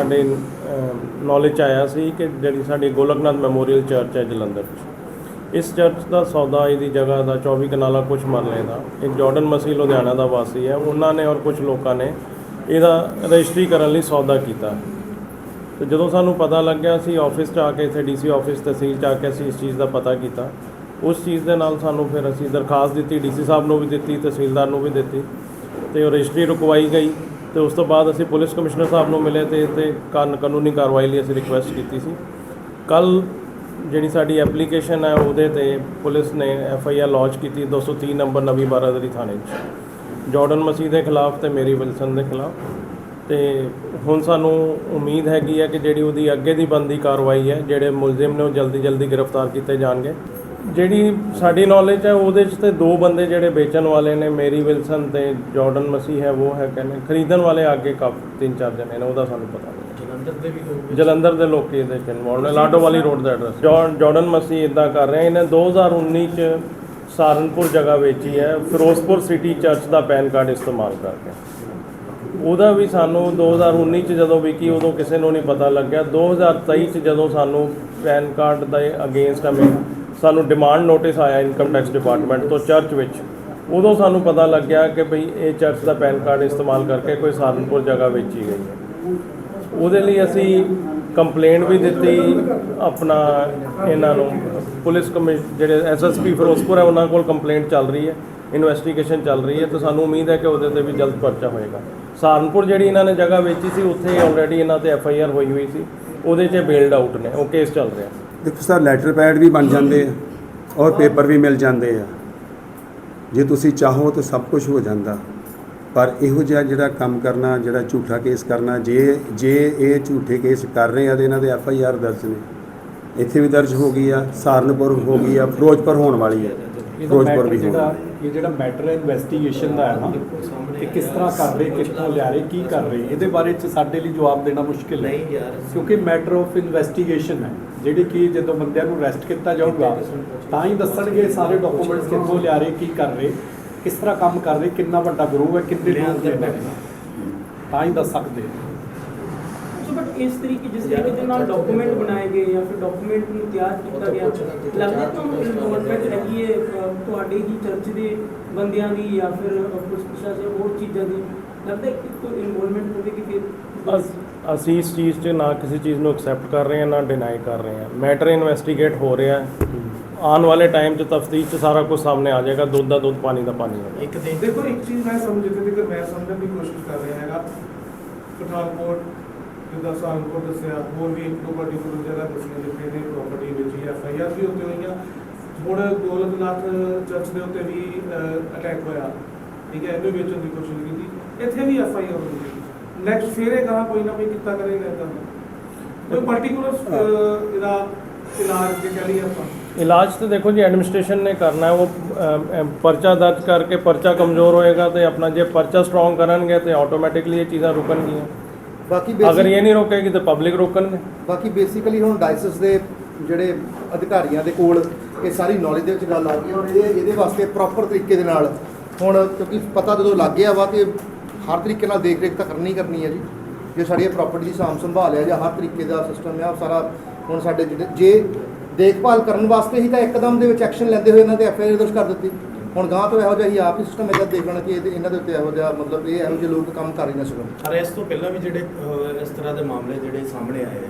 ਸਾਡੇ ਨੌਲੇਜ 'ਚ ਆਇਆ ਸੀ ਕਿ ਜਿਹੜੀ ਸਾਡੀ ਗੋਲਕਨਾਥ ਮੈਮੋਰੀਅਲ ਚਰਚ ਹੈ ਜਲੰਧਰ 'ਚ। ਇਸ ਚਰਚ ਦਾ ਸੌਦਾ ਇਹਦੀ ਜਗ੍ਹਾ ਦਾ 24 ਕਨਾਲਾ ਕੁਛ ਮਰਲੇ ਦਾ, ਇੱਕ ਜਾਰਡਨ ਮਸੀਹ ਲੁਧਿਆਣਾ ਦਾ ਵਾਸੀ ਹੈ। ਉਹਨਾਂ ਨੇ ਔਰ ਕੁਝ ਲੋਕਾਂ ਨੇ ਇਹਦਾ ਰਜਿਸਟਰੀ ਕਰਨ ਲਈ ਸੌਦਾ ਕੀਤਾ। ਤੇ ਜਦੋਂ ਸਾਨੂੰ ਪਤਾ ਲੱਗਿਆ, ਅਸੀਂ ਆਫਿਸ 'ਚ ਆ ਕੇ ਇੱਥੇ ਡੀਸੀ ਆਫਿਸ ਤਹਿਸੀਲ 'ਚ ਆ ਕੇ ਅਸੀਂ ਇਸ ਚੀਜ਼ ਦਾ ਪਤਾ ਕੀਤਾ। ਉਸ ਚੀਜ਼ ਦੇ ਨਾਲ ਸਾਨੂੰ ਫਿਰ ਅਸੀਂ ਦਰਖਾਸਤ ਦਿੱਤੀ ਡੀਸੀ ਸਾਹਿਬ ਨੂੰ ਵੀ ਦਿੱਤੀ, ਤਹਿਸੀਲਦਾਰ ਨੂੰ ਵੀ ਦਿੱਤੀ। ਤੇ ਉਹ ਰਜਿਸਟਰੀ ਰੁਕਵਾਈ ਗਈ। ਤੇ ਉਸ ਤੋਂ ਬਾਅਦ ਅਸੀਂ ਪੁਲਿਸ ਕਮਿਸ਼ਨਰ ਸਾਹਿਬ ਨੂੰ ਮਿਲੇ ਤੇ ਤੇ ਕਾਨ ਕਾਨੂੰਨੀ ਕਾਰਵਾਈ ਲਈ ਅਸੀਂ ਰਿਕੁਐਸਟ ਕੀਤੀ ਸੀ। ਕੱਲ ਜਿਹੜੀ ਸਾਡੀ ਐਪਲੀਕੇਸ਼ਨ ਹੈ ਉਹਦੇ ਤੇ ਪੁਲਿਸ ਨੇ ਐਫ ਆਈ ਆਰ ਲੌਂਚ ਕੀਤੀ 230 ਨੰਬਰ ਨਵੀਂ ਬਾਰਾਦਰੀ ਥਾਣੇ 'ਚ ਜਾਰਡਨ ਮਸੀਹ ਦੇ ਖਿਲਾਫ ਤੇ ਮੇਰੀ ਵਿਲਸਨ ਦੇ ਖਿਲਾਫ। ਤੇ ਹੁਣ ਸਾਨੂੰ ਉਮੀਦ ਹੈਗੀ ਹੈ ਕਿ ਜਿਹੜੀ ਉਹਦੀ ਅੱਗੇ ਦੀ ਬੰਦੀ ਕਾਰਵਾਈ ਹੈ, ਜਿਹੜੇ ਮੁਲਜ਼ਮ ਨੇ ਉਹ ਜਲਦੀ ਜਲਦੀ ਗ੍ਰਿਫਤਾਰ ਕੀਤੇ ਜਾਣਗੇ। ਜਿਹੜੀ ਸਾਡੀ ਨੌਲੇਜ ਹੈ ਉਹਦੇ 'ਚ ਤੇ ਦੋ ਬੰਦੇ ਜਿਹੜੇ ਵੇਚਣ ਵਾਲੇ ਨੇ ਮੇਰੀ ਵਿਲਸਨ ਤੇ ਜਾਰਡਨ ਮਸੀਹ ਹੈ ਉਹ ਹੈ ਕਹਿੰਦੇ ਖਰੀਦਣ ਵਾਲੇ ਅੱਗੇ ਕਾਫੀ ਤਿੰਨ ਚਾਰ ਜਣੇ ਨੇ ਉਹਦਾ ਸਾਨੂੰ ਪਤਾ ਨਹੀਂ। ਜਲੰਧਰ ਦੇ ਵੀ ਲੋਕ ਜਲੰਧਰ ਦੇ ਲੋਕੀ ਇਹਦੇ ਚ ਇਨਵੋਲਡ ਨੇ ਲਾਡੋ ਵਾਲੀ ਰੋਡ ਦਾ ਐਡਰੈਸ ਜਾਰਡਨ ਮਸੀਹ ਇਦਾਂ ਕਰ ਰਹੇ ਇਹਨੇ 2019 ਚ ਸਹਾਰਨਪੁਰ ਜਗ੍ਹਾ ਵੇਚੀ ਹੈ ਫਿਰੋਜ਼ਪੁਰ ਸਿਟੀ ਚਰਚ ਦਾ ਪੈਨ ਕਾਰਡ ਇਸਤੇਮਾਲ ਕਰਕੇ। ਉਹਦਾ ਵੀ ਸਾਨੂੰ 2019 ਚ ਜਦੋਂ ਵਿਕੀ ਉਦੋਂ ਕਿਸੇ ਨੂੰ ਨਹੀਂ ਪਤਾ ਲੱਗਿਆ। 2023 ਚ ਜਦੋਂ ਸਾਨੂੰ ਪੈਨ ਕਾਰਡ ਦੇ ਅਗੇਂਸਟ ਹਮੇ ਸਾਨੂੰ ਡਿਮਾਂਡ ਨੋਟਿਸ ਆਇਆ ਇਨਕਮ ਟੈਕਸ ਡਿਪਾਰਟਮੈਂਟ ਤੋਂ ਚਰਚ ਵਿੱਚ। ਉਦੋਂ ਸਾਨੂੰ ਪਤਾ ਲੱਗਿਆ ਕਿ ਭਈ ਇਹ ਚਰਚ ਦਾ ਪੈਨ ਕਾਰਡ ਇਸਤੇਮਾਲ ਕਰਕੇ ਕੋਈ ਸਹਾਰਨਪੁਰ ਜਗ੍ਹਾ ਵੇਚੀ ਗਈ। ਹੈ ਉਹਦੇ ਲਈ ਅਸੀਂ ਕੰਪਲੇਂਟ ਵੀ ਦਿੱਤੀ ਆਪਣਾ ਇਹਨਾਂ ਨੂੰ। ਪੁਲਿਸ ਕਮਿਸ਼ਨ ਜਿਹੜੇ ਐਸਐਸਪੀ ਫਿਰੋਜ਼ਪੁਰ ਹੈ, ਉਹਨਾਂ ਕੋਲ ਕੰਪਲੇਂਟ ਚੱਲ ਰਹੀ ਹੈ ਇਨਵੈਸਟੀਗੇਸ਼ਨ ਚੱਲ ਰਹੀ ਹੈ ਤੇ ਸਾਨੂੰ ਉਮੀਦ ਹੈ ਕਿ ਉਹਦੇ ਤੇ ਵੀ ਜਲਦ ਪਰਚਾ ਹੋਏਗਾ। ਸਹਾਰਨਪੁਰ ਜਿਹੜੀ ਇਹਨਾਂ ਨੇ ਜਗ੍ਹਾ ਵੇਚੀ ਸੀ, ਉੱਥੇ ਆਲਰੇਡੀ ਇਹਨਾਂ ਤੇ ਐਫਆਈਆਰ ਹੋਈ ਹੋਈ ਸੀ। ਉਹਦੇ 'ਚ ਬੇਲਡ ਆਊਟ ਨੇ, ਉਹ ਕੇਸ ਚੱਲ ਰਿਹਾ। ਦੇਖੋ ਸਰ ਲੈਟਰ ਪੈਡ ਵੀ ਬਣ ਜਾਂਦੇ ਆ ਔਰ ਪੇਪਰ ਵੀ ਮਿਲ ਜਾਂਦੇ ਆ। ਜੇ ਤੁਸੀਂ ਚਾਹੋ ਤਾਂ ਸਭ ਕੁਝ ਹੋ ਜਾਂਦਾ। ਪਰ ਇਹੋ ਜਿਹਾ ਜਿਹੜਾ ਕੰਮ ਕਰਨਾ ਜਿਹੜਾ ਝੂਠਾ ਕੇਸ ਕਰਨਾ ਜੇ ਜੇ ਇਹ ਝੂਠੇ ਕੇਸ ਕਰ ਰਹੇ ਆ ਤੇ ਇਹਨਾਂ ਦੇ ਐਫ ਆਈ ਆਰ ਦਰਜ ਨੇ। ਇੱਥੇ ਵੀ ਦਰਜ ਹੋ ਗਈ ਆ ਸਹਾਰਨਪੁਰ ਹੋ ਗਈ ਆ ਫਿਰੋਜ਼ਪੁਰ ਹੋਣ ਵਾਲੀ ਆ। ਫਿਰੋਜ਼ਪੁਰ ਵੀ ਹੋਣੀ ਇਹ ਜਿਹੜਾ ਮੈਟਰ ਹੈ ਇਨਵੈਸਟੀਗੇਸ਼ਨ ਦਾ ਹੈ ਨਾ ਇਹ ਕਿਸ ਤਰ੍ਹਾਂ ਕਰ ਰਹੇ ਕਿੱਥੋਂ ਲਿਆ ਰਹੇ ਕੀ ਕਰ ਰਹੇ ਇਹਦੇ ਬਾਰੇ ਚ ਸਾਡੇ ਲਈ ਜਵਾਬ ਦੇਣਾ ਮੁਸ਼ਕਿਲ ਹੈ। ਨਹੀਂ ਯਾਰ। ਕਿਉਂਕਿ ਮੈਟਰ ਆਫ ਇਨਵੈਸਟੀਗੇਸ਼ਨ ਹੈ ਜਿਹੜੀ ਕਿ ਜਦੋਂ ਬੰਦਿਆਂ ਨੂੰ ਅਰੈਸਟ ਕੀਤਾ ਜਾਊਗਾ ਤਾਂ ਹੀ ਦੱਸਣਗੇ ਸਾਰੇ ਡਾਕੂਮੈਂਟਸ ਕਿੱਥੋਂ ਲਿਆ ਰਹੇ ਕੀ ਕਰ ਰਹੇ ਕਿਸ ਤਰ੍ਹਾਂ ਕੰਮ ਕਰ ਰਹੇ ਕਿੰਨਾ ਵੱਡਾ ਗਰੋਹ ਹੈ ਕਿੰਨੇ ਲੋਕ 'ਚ। ਤਾਂ ਹੀ ਦੱਸ ਸਕਦੇ ਸੋ ਬਟ ਇਸ ਤਰੀਕੇ ਜਿਸ ਤਰੀਕੇ ਦੇ ਨਾਲ ਡਾਕੂਮੈਂਟ ਬਣਾਏ ਗਏ ਜਾਂ ਫਿਰ ਡਾਕੂਮੈਂਟ ਨੂੰ ਤਿਆਰ ਕੀਤਾ ਗਿਆ ਲੱਗਦਾ ਤੁਹਾਨੂੰ ਇਨਵੋਲਵਮੈਂਟ ਹੈਗੀ ਹੈ ਤੁਹਾਡੇ ਹੀ ਚਰਚ ਦੇ ਬੰਦਿਆਂ ਦੀ ਜਾਂ ਫਿਰ ਪੁਲਿਸ ਪ੍ਰਸ਼ਾਸਨ ਹੋਰ ਚੀਜ਼ਾਂ ਦੀ। ਲੱਗਦਾ ਕਿ ਕੋਈ ਇਨਵੋਲਵਮੈਂਟ ਹੋਵੇਗੀ ਫਿਰ ਅਸ- ਅਸੀਂ ਇਸ ਚੀਜ਼ 'ਚ ਨਾ ਕਿਸੇ ਚੀਜ਼ ਨੂੰ ਐਕਸੈਪਟ ਕਰ ਰਹੇ ਹਾਂ ਨਾ ਡਿਨਾਈ ਕਰ ਰਹੇ ਹਾਂ। ਮੈਟਰ ਇਨਵੈਸਟੀਗੇਟ ਹੋ ਰਿਹਾ ਹੈ। ਆਉਣ ਵਾਲੇ ਟਾਈਮ 'ਚ ਤਫਤੀਸ਼ 'ਚ ਸਾਰਾ ਕੁਝ ਸਾਹਮਣੇ ਆ ਜਾਏਗਾ ਦੁੱਧ ਦਾ ਦੁੱਧ ਪਾਣੀ ਦਾ ਪਾਣੀ ਹੋਵੇਗਾ ਇੱਕ ਦਿਨ ਦੇਖੋ ਇੱਕ ਚੀਜ਼ ਮੈਂ ਸਮਝਦੇ ਕਿ ਮੈਂ ਸਮਝਣ ਦੀ ਕੋਸ਼ਿਸ਼ ਕਰ ਰਿਹਾ ਹੈਗਾ ਪਠਾਨਕੋਟ ਜਿੱਦਾਂ ਸਾਲਕੋਟ ਦੱਸਿਆ, ਹੋਰ ਵੀ ਇੱਕ ਦੋ ਪਾਰਟੀਕੂਲਰ ਜਗ੍ਹਾ ਦੱਸੀਆਂ ਜਿੱਥੇ ਨੇ ਪ੍ਰਾਪਰਟੀ ਵਿੱਚ ਐਫ ਆਈ ਆਰ ਵੀ ਉੱਤੇ ਹੋਈਆਂ। ਹੁਣ ਗੋਲਕਨਾਥ ਚਰਚ ਦੇ ਉੱਤੇ ਵੀ ਅਟੈਕ ਹੋਇਆ। ਠੀਕ ਹੈ, ਇਹਨੂੰ ਵੇਚਣ ਦੀ ਕੋਸ਼ਿਸ਼ ਕੀਤੀ। ਇੱਥੇ ਵੀ ਐਫ ਆਈ ਆਰ ਹੋਈ ਨੈਕਸਟ ਫੇਰ ਇਹ ਕਹਾ ਕੋਈ ਨਾ ਕੋਈ ਕੀਤਾ ਕਰੇਗਾ ਇਦਾਂ ਕੋਈ ਪਾਰਟੀਕੂਲਰ ਇਹਦਾ ਇਲਾਜ ਜੇ ਕਹ ਲਈਏ ਆਪਾਂ। ਇਲਾਜ ਤੇ ਦੇਖੋ ਜੀ ਐਡਮਿਨਿਸਟ੍ਰੇਸ਼ਨ ਨੇ ਕਰਨਾ ਹੈ, ਉਹ ਪਰਚਾ ਦਰਜ ਕਰਕੇ ਪਰਚਾ ਕਮਜ਼ੋਰ ਹੋਏਗਾ ਤੇ ਆਪਣਾ ਜੇ ਪਰਚਾ ਸਟਰੋਂਗ ਕਰਨਗੇ ਤੇ ਆਟੋਮੈਟਿਕਲੀ ਇਹ ਚੀਜ਼ਾਂ ਰੁਕਣਗੀਆਂ। ਬਾਕੀ ਅਗਰ ਇਹ ਨਹੀਂ ਰੁਕੇਗੀ ਤੇ ਪਬਲਿਕ ਰੋਕਣਗੇ। ਬਾਕੀ ਬੇਸਿਕਲੀ ਹੁਣ ਡਾਇਸਿਸ ਦੇ ਜਿਹੜੇ ਅਧਿਕਾਰੀਆਂ ਦੇ ਕੋਲ ਇਹ ਸਾਰੀ ਨੌਲੇਜ ਦੇ ਵਿੱਚ ਗੱਲ ਆ ਗਈ ਔਰ ਇਹ ਇਹਦੇ ਵਾਸਤੇ ਪ੍ਰੋਪਰ ਤਰੀਕੇ ਦੇ ਨਾਲ ਹੁਣ ਕਿਉਂਕਿ ਪਤਾ ਜਦੋਂ ਲੱਗ ਗਿਆ ਵਾ ਤੇ ਹਰ ਤਰੀਕੇ ਨਾਲ ਦੇਖ ਰੇਖ ਤਾਂ ਕਰਨੀ ਕਰਨੀ ਹੈ ਜੀ। ਜੇ ਸਾਡੀ ਪ੍ਰਾਪਰਟੀ ਦੀ ਸਾਂਭ ਸੰਭਾਲ ਹੈ ਜਾਂ ਹਰ ਤਰੀਕੇ ਦਾ ਸਿਸਟਮ ਹੈ ਉਹ ਸਾਰਾ ਹੁਣ ਸਾਡੇ ਜਿਹੜੇ ਜੇ ਦੇਖਭਾਲ ਕਰਨ ਵਾਸਤੇ ਹੀ ਤਾਂ ਇੱਕਦਮ ਦੇ ਵਿੱਚ ਐਕਸ਼ਨ ਲੈਂਦੇ ਹੋਏ ਇਹਨਾਂ ਤੇ ਐਫ ਆਈ ਆਰ ਦਰਜ ਕਰ ਦਿੱਤੀ। ਹੁਣ ਗਾਂ ਤੋਂ ਇਹੋ ਜਿਹਾ ਹੀ ਆਪ ਹੀ ਸਿਸਟਮ ਇਹਦਾ ਦੇਖ ਲੈਣਾ ਕਿ ਇਹਦੇ- ਇਹਨਾਂ ਦੇ ਉੱਤੇ ਇਹੋ ਜਿਹਾ ਮਤਲਬ ਇਹ ਇਹੋ ਜਿਹੇ ਲੋਕ ਕੰਮ ਕਰ ਹੀ ਨਾ ਸਕਣ। ਪਰ ਇਸ ਤੋਂ ਪਹਿਲਾਂ ਵੀ ਜਿਹੜੇ ਅਹ, ਇਸ ਤਰ੍ਹਾਂ ਦੇ ਮਾਮਲੇ ਜਿਹੜੇ ਸਾਹਮਣੇ ਆਏ ਆ,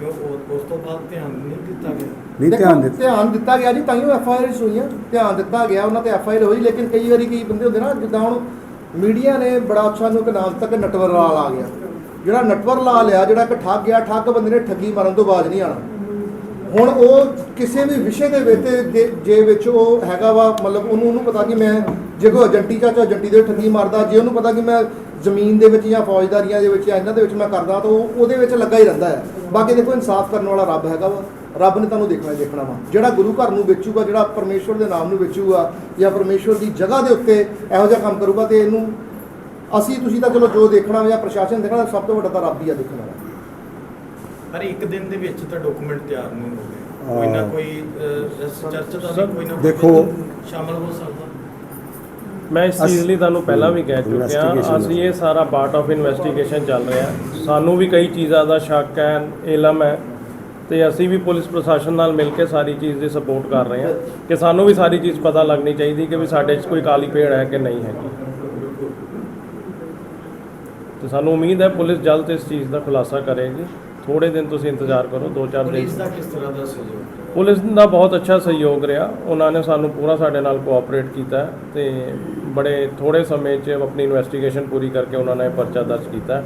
ਕਿਉਂ ਉਹ- ਉਸ ਤੋਂ ਬਾਅਦ ਧਿਆਨ ਨਹੀਂ ਦਿੱਤਾ ਗਿਆ? ਨਹੀਂ ਦੇਖੋ, ਧਿਆਨ ਦਿੱਤਾ। ਧਿਆਨ ਦਿੱਤਾ ਗਿਆ ਜੀ ਤਾਂ ਹੀ ਐਫ ਆਈ ਆਰ ਹੋਈਆਂ। ਧਿਆਨ ਦਿੱਤਾ ਗਿਆ ਉਹਨਾਂ ਤੇ ਐਫ ਆਈ ਆਰ ਹੋਈ ਲੇਕਿਨ ਕਈ ਵਾਰੀ ਕਈ ਬੰਦੇ ਹੁੰਦੇ ਨਾ ਜਿੱਦਾਂ ਹੁਣ ਮੀਡੀਆ ਨੇ ਬੜਾ ਅੱਛਾ ਨੂੰ ਇੱਕ ਨਾਮ ਤੱਕ ਨਟਵਰ ਲਾਲ ਆ ਗਿਆ ਜਿਹੜਾ ਨਟਵਰ ਲਾ ਲਿਆ ਜਿਹੜਾ ਇੱਕ ਠੱਗ ਗਿਆ ਠੱਗ ਬੰਦੇ ਨੇ ਠੱਗੀ ਮਾਰਨ ਤੋਂ ਬਾਜ ਨਹੀਂ ਆਣਾ ਹੁਣ ਉਹ ਕਿਸੇ ਵੀ ਵਿਸ਼ੇ ਦੇ ਵਿੱਚ ਦੇ- ਜੇ ਵਿੱਚ ਉਹ ਹੈਗਾ ਵਾ, ਮਤਲਬ ਉਹਨੂੰ ਉਹਨੂੰ ਪਤਾ ਕਿ ਮੈਂ ਜੇ ਕੋਈ ਏਜੰਟੀ ਚਾਚਾ ਏਜੰਟੀ ਦੇ ਠੱਗੀ ਮਾਰਦਾ, ਜੇ ਉਹਨੂੰ ਪਤਾ ਕਿ ਮੈਂ ਜ਼ਮੀਨ ਦੇ ਵਿੱਚ ਜਾਂ ਫੌਜਦਾਰੀਆਂ ਦੇ ਵਿੱਚ ਜਾਂ ਇਹਨਾਂ ਦੇ ਵਿੱਚ ਮੈਂ ਕਰਦਾ, ਤਾਂ ਉਹ ਉਹਦੇ ਵਿੱਚ ਲੱਗਾ ਹੀ ਰਹਿੰਦਾ ਹੈ। ਬਾਕੀ ਦੇਖੋ, ਇਨਸਾਫ ਕਰਨ ਵਾਲਾ ਰੱਬ ਹੈਗਾ ਵਾ। ਰੱਬ ਨੇ ਤੁਹਾਨੂੰ ਦੇਖਣਾ ਹੀ ਦੇਖਣਾ ਵਾ। ਜਿਹੜਾ ਗੁਰੂ ਘਰ ਨੂੰ ਵੇਚੂਗਾ, ਜਿਹੜਾ ਪਰਮੇਸ਼ਵਰ ਦੇ ਨਾਮ ਨੂੰ ਵੇਚੂਗਾ ਜਾਂ ਪਰਮੇਸ਼ਵਰ ਦੀ ਜਗ੍ਹਾ ਦੇ ਉੱਤੇ ਇਹੋ ਜਿਹਾ ਕੰਮ ਕਰੂਗਾ, ਤੇ ਇਹਨੂੰ ਅਸੀਂ, ਤੁਸੀਂ ਤਾਂ ਚਲੋ ਜੋ ਦੇਖਣਾ ਵਾ ਜਾਂ ਪ੍ਰਸ਼ਾਸਨ ਦੇਖਣਾ, ਸਭ ਤੋਂ ਵੱਡਾ ਤਾਂ ਰੱਬ ਹੀ ਆ ਦੇਖਣ ਵਾਲਾ। ਪਰ ਇੱਕ ਦਿਨ ਦੇ ਵਿੱਚ ਤਾਂ ਡਾਕੂਮੈਂਟ ਤਿਆਰ ਨਹੀਂ ਹੋ। ਗਏ ਕੋਈ ਨਾ। ਕੋਈ ਅਹ, ਇਸ ਚਰਚ ਦਾ ਵੀ ਕੋਈ ਨਾ ਕੋਈ ਦੇਖੋ- ਸ਼ਾਮਲ ਹੋ ਸਕਦਾ। ਮੈਂ ਇਸ ਚੀਜ਼ ਲਈ ਤੁਹਾਨੂੰ ਪਹਿਲਾਂ ਵੀ ਕਹਿ ਚੁੱਕਿਆ Investigation ਅਸੀਂ ਇਹ ਸਾਰਾ ਪਾਰਟ ਆਫ ਇਨਵੈਸਟੀਗੇਸ਼ਨ ਚੱਲ ਰਿਹਾ। ਸਾਨੂੰ ਵੀ ਕਈ ਚੀਜ਼ਾਂ ਦਾ ਸ਼ੱਕ ਹੈ ਇਲਮ ਹੈ ਤੇ ਅਸੀਂ ਵੀ ਪੁਲਿਸ ਪ੍ਰਸ਼ਾਸਨ ਨਾਲ ਮਿਲ ਕੇ ਸਾਰੀ ਚੀਜ਼ ਦੀ ਸਪੋਰਟ ਕਰ ਰਹੇ ਹਾਂ ਕਿ ਸਾਨੂੰ ਵੀ ਸਾਰੀ ਚੀਜ਼ ਪਤਾ ਲੱਗਣੀ ਚਾਹੀਦੀ ਕਿ ਵੀ ਸਾਡੇ 'ਚ ਕੋਈ ਕਾਲੀ ਪੇੜ ਹੈ ਕਿ ਨਹੀਂ ਹੈਗੀ ਤੇ ਸਾਨੂੰ ਉਮੀਦ ਹੈ ਪੁਲਿਸ ਜਲਦ ਇਸ ਚੀਜ਼ ਦਾ ਖੁਲਾਸਾ ਕਰੇਗੀ। ਥੋੜੇ ਦਿਨ ਤੁਸੀਂ ਇੰਤਜ਼ਾਰ ਕਰੋ 2-4 ਦਿਨ। ਪੁਲਿਸ ਦਾ ਕਿਸ ਤਰ੍ਹਾਂ ਦਾ ਸਹਿਯੋਗ? ਪੁਲਿਸ ਦਾ ਬਹੁਤ ਅੱਛਾ ਸਹਿਯੋਗ ਰਿਹਾ। ਉਹਨਾਂ ਨੇ ਸਾਨੂੰ ਪੂਰਾ ਸਾਡੇ ਨਾਲ ਕੋਆਪਰੇਟ ਕੀਤਾ ਤੇ ਬੜੇ ਥੋੜੇ ਸਮੇਂ 'ਚ ਆਪਣੀ ਇਨਵੈਸਟੀਗੇਸ਼ਨ ਪੂਰੀ ਕਰਕੇ ਉਹਨਾਂ ਨੇ ਪਰਚਾ ਦਰਜ ਕੀਤਾ।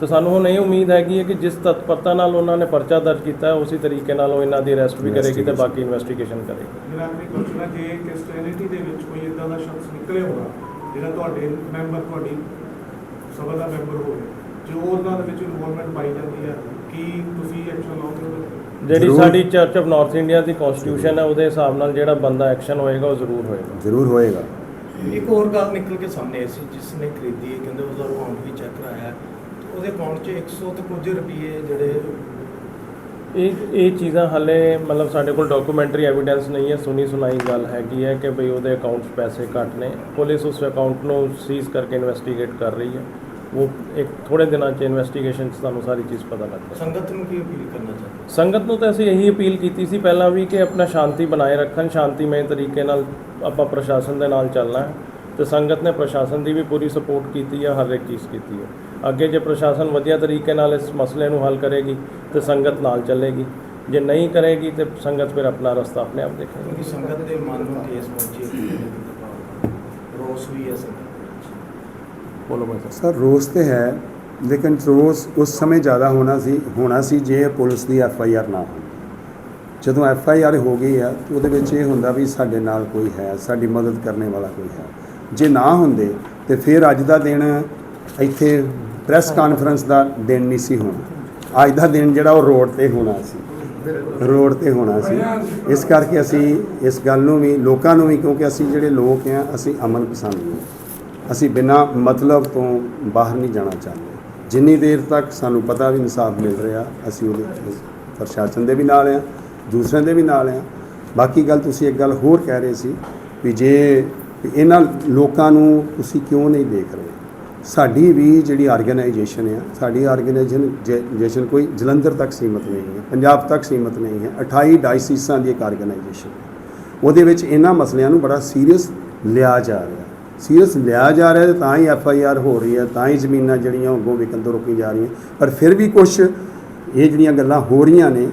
ਤੇ ਸਾਨੂੰ ਹੁਣ ਇਹ ਉਮੀਦ ਹੈਗੀ ਹੈ ਕਿ ਜਿਸ ਤਤਪਰਤਾ ਨਾਲ ਉਹਨਾਂ ਨੇ ਪਰਚਾ ਦਰਜ ਕੀਤਾ ਹੈ ਉਸੇ ਤਰੀਕੇ ਨਾਲ ਉਹ ਇਹਨਾਂ ਦੀ ਅਰੈਸਟ ਵੀ ਕਰੇਗੀ ਤੇ ਬਾਕੀ ਇਨਵੈਸਟੀਗੇਸ਼ਨ ਕਰੇਗੀ। ਮੇਰਾ ਕੁਐਸਚਨ ਹੈ ਜੇ ਕ੍ਰਿਸਚੀਅਨਿਟੀ ਦੇ ਵਿੱਚ ਕੋਈ ਇਦਾਂ ਦਾ ਸ਼ਖਸ ਨਿਕਲੇ ਹੋਣਾ ਜਿਹੜਾ ਤੁਹਾਡੇ ਮੈਂਬਰ ਤੁਹਾਡੀ ਸਭਾ ਦਾ ਮੈਂਬਰ ਹੋਵੇ ਜੋ ਉਹਨਾਂ ਦੇ ਵਿੱਚ ਇਨਵੋਲਵਮੈਂਟ ਪਾਈ ਜਾਂਦੀ ਹੈ ਕੀ ਤੁਸੀਂ ਐਕਸ਼ਨ ਲਓਗੇ? ਜਿਹੜੀ। ਸਾਡੀ ਚਰਚ ਆਫ ਨਾਰਥ ਇੰਡੀਆ ਦੀ ਕਨਸਟੀਟਿਊਸ਼ਨ ਹੈ ਉਹਦੇ ਹਿਸਾਬ ਨਾਲ ਜਿਹੜਾ ਬੰਦਾ ਐਕਸ਼ਨ ਹੋਏਗਾ ਉਹ ਜ਼ਰੂਰ ਹੋਏਗਾ। ਜ਼ਰੂਰ ਹੋਏਗਾ। ਇੱਕ ਹੋਰ ਗੱਲ ਨਿਕਲ ਕੇ ਸਾਹਮਣੇ ਆਈ ਸੀ ਜਿਸ ਨੇ ਖਰੀਦੀ ਹੈ ਕਹਿੰਦੇ ਉਹਦਾ ਅਕਾਊਂਟ ਵੀ ਚੈੱਕ ਕਰਾਇਆ ਉਹਦੇ ਅਕਾਊਂਟ 'ਚ 100 ਤੇ ਕੁਝ ਰੁਪਏ ਜਿਹੜੇ ਇਹ ਇਹ ਚੀਜ਼ਾਂ ਹਲੇ ਮਤਲਬ ਸਾਡੇ ਕੋਲ ਡਾਕੂਮੈਂਟਰੀ ਐਵੀਡੈਂਸ ਨਹੀਂ ਹੈ ਸੁਣੀ ਸੁਣਾਈ ਗੱਲ ਹੈਗੀ ਹੈ ਕਿ ਭਈ ਉਹਦੇ ਅਕਾਊਂਟ 'ਚ ਪੈਸੇ ਘੱਟ ਨੇ। ਪੁਲਿਸ ਉਸ ਅਕਾਊਂਟ ਨੂੰ ਸੀਜ਼ ਕਰਕੇ ਇਨਵੈਸਟੀਗੇਟ ਕਰ ਰਹੀ ਹੈ। ਉਹ ਇੱਕ ਥੋੜੇ ਦਿਨਾਂ 'ਚ ਇਨਵੈਸਟੀਗੇਸ਼ਨ 'ਚ ਤੁਹਾਨੂੰ ਸਾਰੀ ਚੀਜ਼ ਪਤਾ ਲੱਗ ਜਾਏਗੀ। ਸੰਗਤ ਨੂੰ ਕੀ ਅਪੀਲ ਕਰਨਾ ਚਾਹੁੰਦੇ ਸੰਗਤ ਨੂੰ ਤਾਂ ਅਸੀਂ ਇਹੀ ਅਪੀਲ ਕੀਤੀ ਸੀ ਪਹਿਲਾਂ ਵੀ ਕਿ ਆਪਣਾ ਸ਼ਾਂਤੀ ਬਣਾਏ ਰੱਖਣ ਸ਼ਾਂਤੀਮਈ ਤਰੀਕੇ ਨਾਲ ਆਪਾਂ ਪ੍ਰਸ਼ਾਸਨ ਦੇ ਨਾਲ ਚੱਲਣਾ ਹੈ ਤੇ ਸੰਗਤ ਨੇ ਪ੍ਰਸ਼ਾਸਨ ਦੀ ਵੀ ਪੂਰੀ ਸਪੋਰਟ ਕੀਤੀ ਹੈ ਹਰ ਇੱਕ ਚੀਜ਼ ਕੀਤੀ ਹੈ ਅੱਗੇ ਜੇ ਪ੍ਰਸ਼ਾਸਨ ਵਧੀਆ ਤਰੀਕੇ ਨਾਲ ਇਸ ਮਸਲੇ ਨੂੰ ਹੱਲ ਕਰੇਗੀ ਤੇ ਸੰਗਤ ਨਾਲ ਚੱਲੇਗੀ। ਜੇ ਨਹੀਂ ਕਰੇਗੀ ਤੇ ਸੰਗਤ ਫਿਰ ਆਪਣਾ ਰਸਤਾ ਆਪਣੇ ਆਪ ਦੇਖੇਗੀ। ਸੰਗਤ ਦੇ ਮਨ ਨੂੰ ਠੇਸ ਪਹੁੰਚੀ ਰੋਸ ਵੀ ਹੈ ਸੰਗਤ ਬੋਲੋ ਮੈਂ ਸਰ ਰੋਸ ਤੇ ਹੈ, ਲੇਕਿਨ ਰੋਸ ਉਸ ਸਮੇਂ ਜ਼ਿਆਦਾ ਹੋਣਾ ਸੀ ਹੋਣਾ ਸੀ ਜੇ ਪੁਲਿਸ ਦੀ ਐਫ ਆਈ ਆਰ ਨਾ ਹੁੰਦੀ ਜਦੋਂ ਐਫ ਆਈ ਆਰ ਹੋ ਗਈ ਆ ਉਹਦੇ ਵਿੱਚ ਇਹ ਹੁੰਦਾ ਵੀ ਸਾਡੇ ਨਾਲ ਕੋਈ ਹੈ, ਸਾਡੀ ਮਦਦ ਕਰਨ ਵਾਲਾ ਕੋਈ ਹੈ। ਜੇ ਨਾ ਹੁੰਦੇ, ਤੇ ਫਿਰ ਅੱਜ ਦਾ ਦਿਨ ਇੱਥੇ ਪ੍ਰੈਸ ਕਾਨਫਰੰਸ ਦਾ ਦਿਨ ਨਹੀਂ ਸੀ ਹੋਣਾ। ਅੱਜ ਦਾ ਦਿਨ ਜਿਹੜਾ ਉਹ ਰੋਡ ਤੇ ਹੋਣਾ ਸੀ। ਰੋਡ ਤੇ ਹੋਣਾ ਸੀ। ਇਸ ਕਰਕੇ ਅਸੀਂ ਇਸ ਗੱਲ ਨੂੰ ਵੀ, ਲੋਕਾਂ ਨੂੰ ਵੀ, ਕਿਉਂਕਿ ਅਸੀਂ ਜਿਹੜੇ ਲੋਕ ਆ, ਅਸੀਂ ਅਮਨ ਪਸੰਦ ਲੋਕ ਅਸੀਂ ਬਿਨਾਂ ਮਤਲਬ ਤੋਂ ਬਾਹਰ ਨਹੀਂ ਜਾਣਾ ਚਾਹੁੰਦੇ। ਜਿੰਨੀ ਦੇਰ ਤੱਕ ਸਾਨੂੰ ਪਤਾ ਵੀ ਇਨਸਾਫ ਮਿਲ ਰਿਹਾ, ਅਸੀਂ ਉਹਦੇ ਪ੍ਰਸ਼ਾਸਨ ਦੇ ਵੀ ਨਾਲ ਆ ਦੂਸਰਿਆਂ ਦੇ ਵੀ ਨਾਲ ਆ ਬਾਕੀ ਗੱਲ ਤੁਸੀਂ ਇੱਕ ਗੱਲ ਹੋਰ ਕਹਿ ਰਹੇ ਸੀ ਵੀ ਜੇ ਇਹਨਾਂ ਲੋਕਾਂ ਨੂੰ ਤੁਸੀਂ ਕਿਉਂ ਨਹੀਂ ਦੇਖ ਰਹੇ? ਸਾਡੀ ਵੀ ਜਿਹੜੀ ਆਰਗੇਨਾਈਜੇਸ਼ਨ ਆ, ਸਾਡੀ ਆਰਗੇਨਾਈਜੇਸ਼ਨ ਕੋਈ ਜਲੰਧਰ ਤੱਕ ਸੀਮਤ ਨਹੀਂ ਹੈ, ਪੰਜਾਬ ਤੱਕ ਸੀਮਤ ਨਹੀਂ ਹੈ 28 ਡਾਇਸੀਸਾਂ ਦੀ ਇੱਕ ਆਰਗੇਨਾਈਜੇਸ਼ਨ ਉਹਦੇ ਵਿੱਚ ਇਹਨਾਂ ਮਸਲਿਆਂ ਨੂੰ ਬੜਾ ਸੀਰੀਅਸ ਲਿਆ ਜਾ ਰਿਹਾ। ਸੀਰੀਅਸ ਲਿਆ ਜਾ ਰਿਹਾ ਤੇ ਤਾਂ ਹੀ ਐਫ ਆਈ ਆਰ ਹੋ ਰਹੀ ਹੈ, ਤਾਂ ਹੀ ਜ਼ਮੀਨਾਂ ਜਿਹੜੀਆਂ ਅੱਗੋਂ ਵਿਕਣ ਤੋਂ ਰੋਕੀ ਜਾ ਰਹੀਆਂ। ਪਰ ਫਿਰ ਵੀ ਕੁਝ ਇਹ ਜਿਹੜੀਆਂ ਗੱਲਾਂ ਹੋ ਰਹੀਆਂ ਨੇ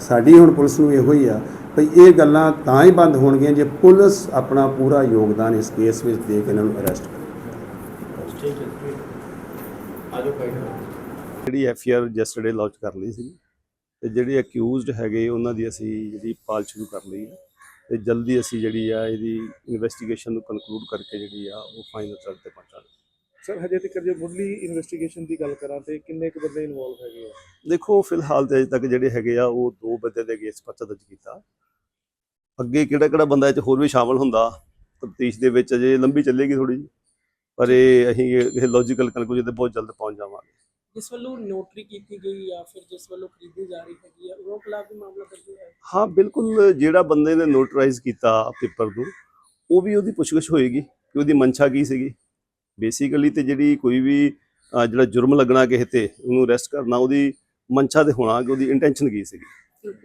ਸਾਡੀ ਹੁਣ ਪੁਲਿਸ ਨੂੰ ਇਹੋ ਹੀ ਆ ਭਈ ਇਹ ਗੱਲਾਂ ਤਾਂ ਹੀ ਬੰਦ ਹੋਣਗੀਆਂ ਜੇ ਪੁਲਿਸ ਆਪਣਾ ਪੂਰਾ ਯੋਗਦਾਨ ਇਸ ਕੇਸ ਵਿੱਚ ਦੇ ਕੇ ਇਹਨਾਂ ਨੂੰ ਅਰੈਸਟ ਕਰੇ। ਠੀਕ ਜਿਹੜੀ ਐਫ ਆਰ ਜੈਸਟਰਡੇ ਲਾਂਚ ਕਰ ਲਈ ਸੀ, ਤੇ ਜਿਹੜੇ ਅਕਿਊਜ਼ਡ ਹੈਗੇ, ਉਹਨਾਂ ਦੀ ਅਸੀਂ ਜਿਹੜੀ ਪਾਲ ਸ਼ੁਰੂ ਕਰ ਲਈ ਹੈ। ਤੇ ਜਲਦੀ ਅਸੀਂ ਜਿਹੜੀ ਆ ਇਹਦੀ ਇਨਵੈਸਟੀਗੇਸ਼ਨ ਨੂੰ ਕਨਕਲੂਡ ਕਰਕੇ ਜਿਹੜੀ ਆ ਉਹ ਫਾਈਨਲ ਤੱਕ ਤੇ ਪਹੁੰਚਾਂਗੇ ਸਰ ਹਜੇ ਤੱਕ ਜੇ ਮੁੱਢਲੀ ਇਨਵੈਸਟੀਗੇਸ਼ਨ ਦੀ ਗੱਲ ਕਰਾਂ ਤੇ ਕਿੰਨੇ ਕੁ ਬੰਦੇ ਇਨਵੋਲਵ ਹੈਗੇ ਆ? ਦੇਖੋ ਫਿਲਹਾਲ ਤੇ ਅਜੇ ਤੱਕ ਜਿਹੜੇ ਹੈਗੇ ਆ ਉਹ ਦੋ ਬੰਦੇ ਦੇ ਅਗੇਂਸਟ ਪਰਚਾ ਦਰਜ ਕੀਤਾ। ਅੱਗੇ ਕਿਹੜਾ ਕਿਹੜਾ ਬੰਦਾ ਇਹ ਚ ਹੋਰ ਵੀ ਸ਼ਾਮਲ ਹੁੰਦਾ ਤਫਤੀਸ਼ ਦੇ ਵਿੱਚ ਅਜੇ ਲੰਬੀ ਚੱਲੇਗੀ ਥੋੜੀ ਜੀ ਪਰ ਇਹ ਅਸੀਂ ਇਹ ਲੌਜੀਕਲ ਕਨਕਲੂਜਨ ਤੇ ਬਹੁਤ ਜਲਦ ਪਹੁੰਚ ਜਾਵਾਂਗੇ। ਜਿਸ ਵੱਲੋਂ ਨੋਟਰੀ ਕੀਤੀ ਗਈ ਜਾਂ ਫਿਰ ਜਿਸ ਵੱਲੋਂ ਖਰੀਦੀ ਜਾ ਰਹੀ ਹੈਗੀ ਆ ਉਹ ਖਿਲਾਫ ਵੀ ਮਾਮਲਾ ਦਰਜ ਹੋਇਆ ਹੈ। ਹਾਂ ਬਿਲਕੁਲ ਜਿਹੜਾ ਬੰਦੇ ਨੇ ਨੋਟਰਾਈਜ਼ ਕੀਤਾ ਪੇਪਰ ਨੂੰ ਉਹ ਵੀ ਉਹਦੀ ਪੁੱਛਗਿੱਛ ਹੋਏਗੀ ਕਿ ਉਹਦੀ ਮਨਸ਼ਾ ਕੀ ਸੀਗੀ। ਬੇਸਿਕਲੀ ਤੇ ਜਿਹੜੀ ਕੋਈ ਵੀ ਜਿਹੜਾ ਜੁਰਮ ਲੱਗਣਾ ਕਿਸੇ ਤੇ ਉਹਨੂੰ ਅਰੈਸਟ ਕਰਨਾ ਉਹਦੀ ਮਨਸ਼ਾ ਤੇ ਹੋਣਾ ਕਿ ਉਹਦੀ ਇੰਟੈਂਸ਼ਨ ਕੀ ਸੀਗੀ।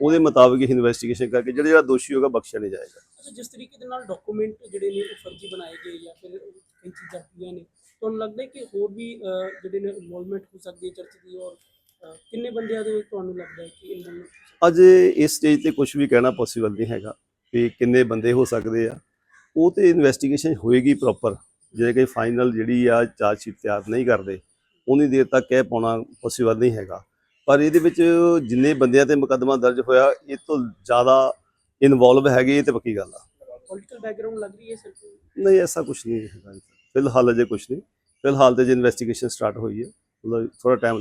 ਉਹਦੇ ਮੁਤਾਬਿਕ ਹੀ ਇਨਵੈਸਟੀਗੇਸ਼ਨ ਕਰਕੇ ਜਿਹੜਾ ਜਿਹੜਾ ਦੋਸ਼ੀ ਹੋਗਾ ਬਖਸ਼ਿਆ ਨਹੀਂ ਜਾਏਗਾ। ਜਿਸ ਤਰੀਕੇ ਦੇ ਨਾਲ ਡਾਕੂਮੈਂਟ ਜਿਹੜੇ ਨੇ ਉਹ ਫਰਜ਼ੀ ਬਣਾਏ ਗਏ ਜਾਂ ਫਿਰ ਕਈ ਚੀਜ਼ਾਂ ਨੇ ਤੁਹਾਨੂੰ ਲੱਗਦਾ ਹੈ ਕਿ ਹੋਰ ਵੀ ਅਹ, ਜਿਹੜੇ ਨੇ ਇਨਵੋਲਵਮੈਂਟ ਹੋ ਸਕਦੀ ਹੈ ਚਰਚ ਦੀ ਔਰ ਅਹ, ਕਿੰਨੇ ਬੰਦਿਆਂ ਦੇ ਤੁਹਾਨੂੰ ਲੱਗਦਾ ਹੈ ਕਿ ਇਨਵੋਲਵਮੈਂਟ ਅੱਜ ਇਸ ਸਟੇਜ ਤੇ ਕੁਝ ਵੀ ਕਹਿਣਾ ਪੋਸੀਬਲ ਨਹੀਂ ਹੈਗਾ ਕਿ ਕਿੰਨੇ ਬੰਦੇ ਹੋ ਸਕਦੇ ਆ। ਉਹ ਤੇ ਇਨਵੈਸਟੀਗੇਸ਼ਨ ਹੋਏਗੀ ਪ੍ਰੋਪਰ ਜੇ ਕਿ ਫਾਈਨਲ ਜਿਹੜੀ ਆ ਚਾਰਜ ਸ਼ੀਟ ਤਿਆਰ ਨਹੀਂ ਕਰਦੇ ਉਨੀ ਦੇਰ ਤੱਕ ਕਹਿ ਪਾਉਣਾ ਪੋਸੀਬਲ ਨਹੀਂ ਹੈਗਾ। ਪਰ ਇਹਦੇ ਵਿੱਚ ਜਿੰਨੇ ਬੰਦਿਆਂ ਤੇ ਮੁਕੱਦਮਾ ਦਰਜ ਹੋਇਆ ਇਹ ਤੋਂ ਜ਼ਿਆਦਾ ਇਨਵੋਲਵ ਹੈਗੇ ਇਹ ਤੇ ਪੱਕੀ ਗੱਲ ਆ। ਪੋਲੀਟੀਕਲ ਬੈਕਗ੍ਰਾਉਂਡ ਲੱਗ ਰਹੀ ਹੈ ਸਰ ਨਹੀਂ ਐਸਾ ਕੁਝ ਨਹੀਂ ਹੈਗਾ ਫਿਲਹਾਲ ਅਜੇ ਕੁਝ ਨਹੀਂ। ਫਿਲਹਾਲ ਤੇ ਜੇ ਇਨਵੈਸਟੀਗੇਸ਼ਨ ਸਟਾਰਟ ਹੋਈ ਹੈ ਮਤਲਬ ਥੋੜਾ ਟਾਈਮ